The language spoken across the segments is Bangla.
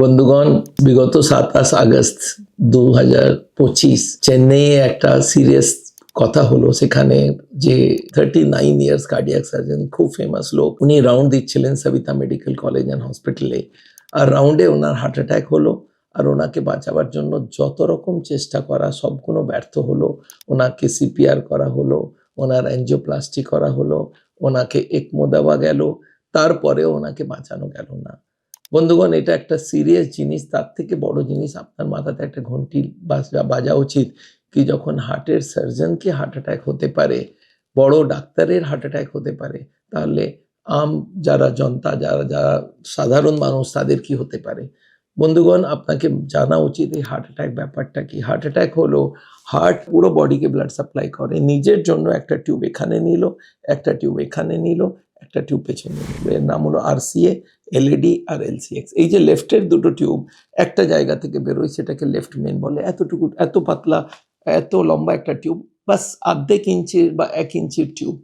বন্ধুগণ, বিগত সাতাশ আগস্ট দু হাজার পঁচিশ চেন্নাইয়ে একটা সিরিয়াস কথা হলো। সেখানে যে thirty nine years cardiac surgeon খুব ফেমাস লোক, উনি রাউন্ড দিচ্ছিলেন সবিতা মেডিকেল কলেজ অ্যান্ড হসপিটালে আর রাউন্ডে ওনার হার্ট অ্যাটাক হলো আর ওনাকে বাঁচাবার জন্য যত রকম চেষ্টা করা, সবগুলো ব্যর্থ হলো। ওনাকে সিপিআর করা হলো, ওনার অ্যাঞ্জিওপ্লাস্টি করা হলো, ওনাকে একমো দেওয়া গেল, তারপরেও ওনাকে বাঁচানো গেল না। বন্ধুগণ, এটা একটা সিরিয়াস জিনিস। তার থেকে বড় জিনিস আপনার মাথাতে একটা ঘন্টি বাজা বাজা উচিত কি যখন হার্টের সার্জনকে হার্ট অ্যাটাক হতে পারে, বড় ডাক্তারের হার্ট অ্যাটাক হতে পারে, তাহলে আম যারা জনতা, যারা যারা সাধারণ মানুষ, তাদের কি হতে পারে? বন্ধুগণ, আপনাকে জানা উচিত এই হার্ট অ্যাটাক ব্যাপারটা কি? হার্ট অ্যাটাক হলো হার্ট পুরো বডিকে ব্লাড সাপ্লাই করে, নিজের জন্য একটা টিউব এখানে নিল, একটা টিউব এখানে নিল একটা টিউব পেছনে নিল এর নাম হলো আরসিএ এলইডি আর এলসিএক্স এই যে লেফটের দুটো টিউব একটা জায়গা থেকে বেরোয়, সেটাকে লেফট মেন বলে। এতটুকু, এত পাতলা, এত লম্বা একটা টিউব বাস আর্ধেক ইঞ্চির বা এক ইঞ্চির টিউব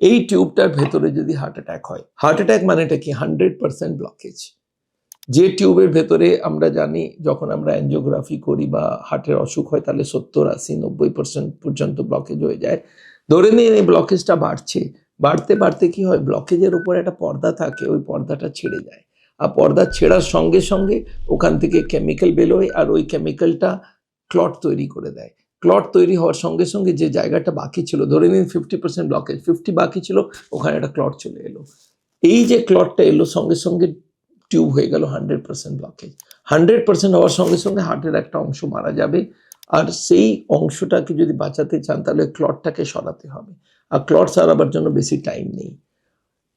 এই টিউবটার ভেতরে যদি হার্ট অ্যাটাক হয় হার্ট অ্যাটাক মানেটা কি? হান্ড্রেড পার্সেন্ট ব্লকেজ যে টিউবের ভেতরে আমরা জানি, যখন আমরা অ্যাঞ্জিওগ্রাফি করি বা হার্টের অসুখ হয়, তাহলে সত্তর, আশি, নব্বই পার্সেন্ট পর্যন্ত ব্লকেজ হয়ে যায়। ধরে নিয়ে এই ব্লকেজটা বাড়ছে। বাড়তে বাড়তে কি হয়? ব্লকেজের উপর একটা পর্দা থাকে, ওই পর্দাটা ছেড়ে যায়। আর পর্দা ছেঁড়ার সঙ্গে সঙ্গে ওখান থেকে কেমিক্যাল বেরোয় আর ওই কেমিক্যালটা ক্লট তৈরি করে দেয়। ক্লট তৈরি হওয়ার সঙ্গে সঙ্গে যে জায়গাটা বাকি ছিল, ধরে নিন ফিফটি পার্সেন্ট ব্লকেজ ফিফটি বাকি ছিল, ওখানে একটা ক্লট চলে এলো। এই যে ক্লটটা এলো, সঙ্গে সঙ্গে টিউব হয়ে গেল hundred percent blockage hundred percent হওয়ার সঙ্গে সঙ্গে হার্টের একটা অংশ মারা যাবে। আর সেই অংশটাকে যদি বাঁচাতে চান, তাহলে ক্লটটাকে সরাতে হবে। আর ক্লট সারাবার জন্য বেশি টাইম নেই।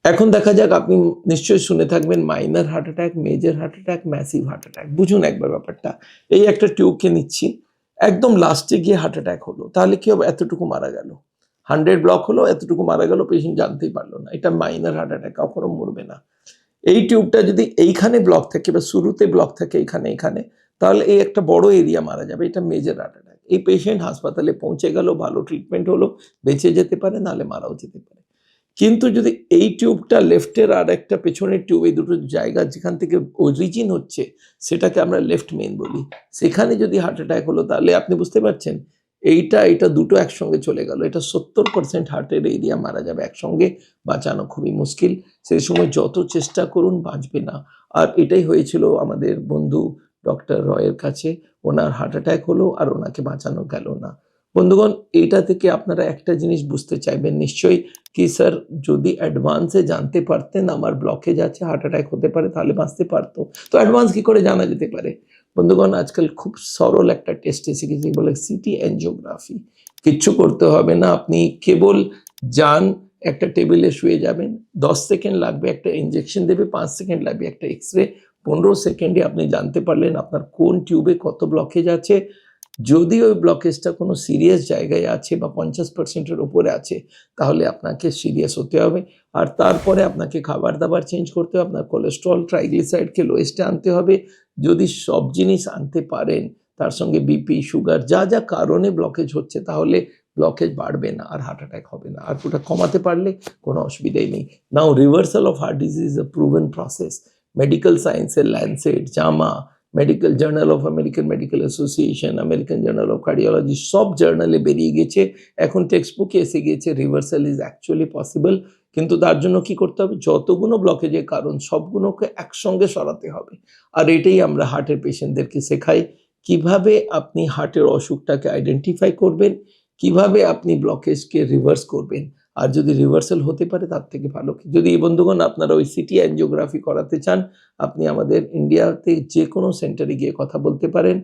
এখন দেখা যাক, আপনি নিশ্চয়ই শুনে থাকবেন minor heart attack major heart attack massive heart attack বুঝুন একবার ব্যাপারটা। এই একটা টিউবকে নিচ্ছি, একদম লাস্টে গিয়ে হার্ট অ্যাটাক হলো। তাহলে কি হবে? এতটুকু মারা গেল। হান্ড্রেড ব্লক হলো, এতটুকু মারা গেল পেশেন্ট জানতেই পারল না। এটা মাইনার হার্ট অ্যাটাক কখনো মরবে না। এই টিউবটা যদি এইখানে ব্লক থাকে বা শুরুতে ব্লক থাকে এখানে এখানে তাহলে এই একটা বড় এরিয়া মারা যাবে। এটা মেজর হার্ট অ্যাটাক এই পেশেন্ট হাসপাতালে পৌঁছে গেল, ভালো ট্রিটমেন্ট হলো, বেঁচে যেতে পারে, নাহলে মারাও যেতে পারে। কিন্তু যদি এই টিউবটা লেফটের আর একটা পেছনের টিউব এই দুটো জায়গা যেখান থেকে অরিজিন হচ্ছে, সেটাকে আমরা লেফট মেন বলি। সেখানে যদি হার্ট অ্যাটাক হলো, তাহলে আপনি বুঝতে পারছেন, এইটা এটা দুটো একসঙ্গে চলে গেল। এটা সত্তর পার্সেন্ট হার্টের এরিয়া মারা যাবে একসঙ্গে, বাঁচানো খুবই মুশকিল। সেই সময় যত চেষ্টা করুন, বাঁচবে না। আর এটাই হয়েছিল আমাদের বন্ধু ডক্টর রয়ের কাছে ওনার হার্ট অ্যাটাক হলো আর ওনাকে বাঁচানো গেল না। বন্ধুগণ, এইটা থেকে আপনারা একটা জিনিস বুঝতে চাইবেন নিশ্চয়ই কি স্যার যদি অ্যাডভান্সে জানতে পারতেন আমার ব্লকেজ আছে হার্ট অ্যাটাক হতে পারে, তাহলে বাঁচতে পারতো। তো অ্যাডভান্স কি করে জানা যেতে পারে? বন্ধুগণ, আজকাল খুব সরল একটা টেস্ট এসে গেছে বলে সিটি অ্যাঞ্জিওগ্রাফি কিচ্ছু করতে হবে না, আপনি কেবল যান, একটা টেবিলে শুয়ে যাবেন, দশ সেকেন্ড লাগবে একটা ইঞ্জেকশন দেবে, পাঁচ সেকেন্ড লাগবে একটা এক্স রে পনেরো সেকেন্ডে আপনি জানতে পারলেন আপনার কোন টিউবে কত ব্লকেজ আছে। যদি ওই ব্লকেজটা কোনো সিরিয়াস জায়গায় আছে বা পঞ্চাশ পার্সেন্টের উপরে আছে, তাহলে আপনাকে সিরিয়াস হতে হবে। আর তারপরে আপনাকে খাবার দাবার চেঞ্জ করতে হবে, আপনার কোলেস্ট্রল ট্রাইগ্লিসাইডকে লোয়েস্টে আনতে হবে। যদি সব জিনিস আনতে পারেন, তার সঙ্গে বিপি সুগার যা যা কারণে ব্লকেজ হচ্ছে, তাহলে ব্লকেজ বাড়বে না আর হার্ট অ্যাটাক হবে না। আর ওটা কমাতে পারলে কোনো অসুবিধাই নেই। Now reversal of heart disease is a proven process medical সায়েন্সের Lancet JAMA medical journal of American Medical Association American journal of cardiology সব জার্নালে বেরিয়ে গেছে। এখন টেক্সট বুকে এসে গিয়েছে রিভার্সাল ইজ অ্যাকচুয়ালি পসিবল কিন্তু তার জন্য কি করতে হবে? যতগুলো ব্লকেজের কারণ, সবগুলোকে একসঙ্গে সরাতে হবে। আর এটাই আমরা হার্টের পেশেন্টদেরকে শেখাই। কীভাবে আপনি হার্টের অসুখটাকে আইডেন্টিফাই করবেন? কীভাবে আপনি ব্লকেজকে রিভার্স করবেন? আর যদি রিভার্সাল হতে পারে, তার থেকে ভালো যদি এই বন্ধুগণ আপনারা ওই সিটি অ্যাঞ্জিওগ্রাফি করাতে চান, আপনি আমাদের ইন্ডিয়াতে যে কোনো সেন্টারে গিয়ে কথা বলতে পারেন।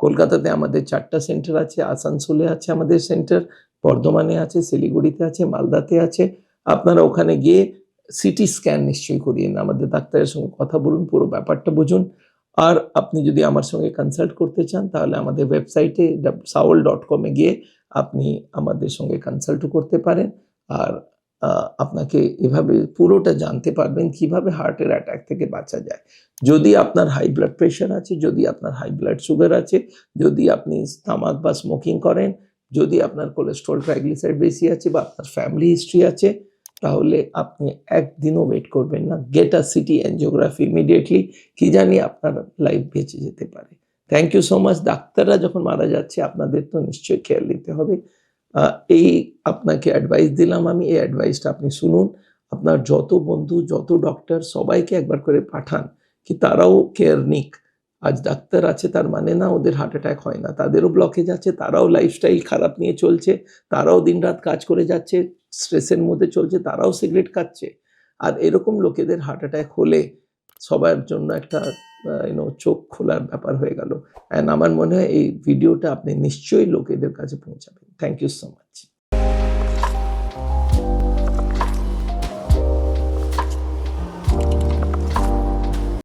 কলকাতাতে আমাদের চারটা সেন্টার আছে, আসানসোলে আছে আমাদের সেন্টার বর্ধমানে আছে, শিলিগুড়িতে আছে, মালদাতে আছে। আপনারা ওখানে গিয়ে সিটি স্ক্যান নিশ্চয়ই করিয়ে নিন। আমাদের ডাক্তারের সঙ্গে কথা বলুন, পুরো ব্যাপারটা বুঝুন। আর আপনি যদি আমার সঙ্গে কনসাল্ট করতে চান, তাহলে আমাদের ওয়েবসাইটে সাউল ডট কমে গিয়ে আপনি আমাদের সঙ্গে কনসাল্টও করতে পারেন। আর আপনাকে এভাবে পুরোটা জানতে পারবেন কীভাবে হার্টের অ্যাটাক থেকে বাঁচা যায়। যদি আপনার হাই ব্লাড প্রেশার আছে, যদি আপনার হাই ব্লাড সুগার আছে, যদি আপনি তামাক বা স্মোকিং করেন, যদি আপনার কোলেস্ট্রল ট্রাইগ্লিসাইড বেশি আছে বা আপনার ফ্যামিলি হিস্ট্রি আছে, তাহলে আপনি একদিনও ওয়েট করবেন না। Get a CT angiography immediately কি জানি আপনার লাইফ বেঁচে যেতে পারে। থ্যাংক ইউ সো মাচ ডাক্তাররা যখন মারা যাচ্ছে, আপনাদের তো নিশ্চয়ই খেয়াল নিতে হবে। এই আপনাকে অ্যাডভাইস দিলাম আমি, এই অ্যাডভাইসটা আপনি শুনুন। আপনার যত বন্ধু, যত ডক্টর সবাইকে একবার করে পাঠান কি তারাও কেয়ার নিক। আজ ডাক্তার আছে তার মানে না ওদের হার্ট অ্যাটাক হয় না। তাদেরও ব্লকেজ আছে, তারাও লাইফস্টাইল খারাপ নিয়ে চলছে, তারাও দিনরাত কাজ করে যাচ্ছে স্ট্রেসের মধ্যে চলছে, তারাও সিগারেট খাচ্ছে। আর এরকম লোকেদের হার্ট অ্যাটাক হলে সবার জন্য একটা ইউনো চোখ খোলার ব্যাপার হয়ে গেল। অ্যান্ড আমার মনে হয় এই ভিডিওটা আপনি নিশ্চয়ই লোকেদের কাছে পৌঁছাবেন। Thank you so much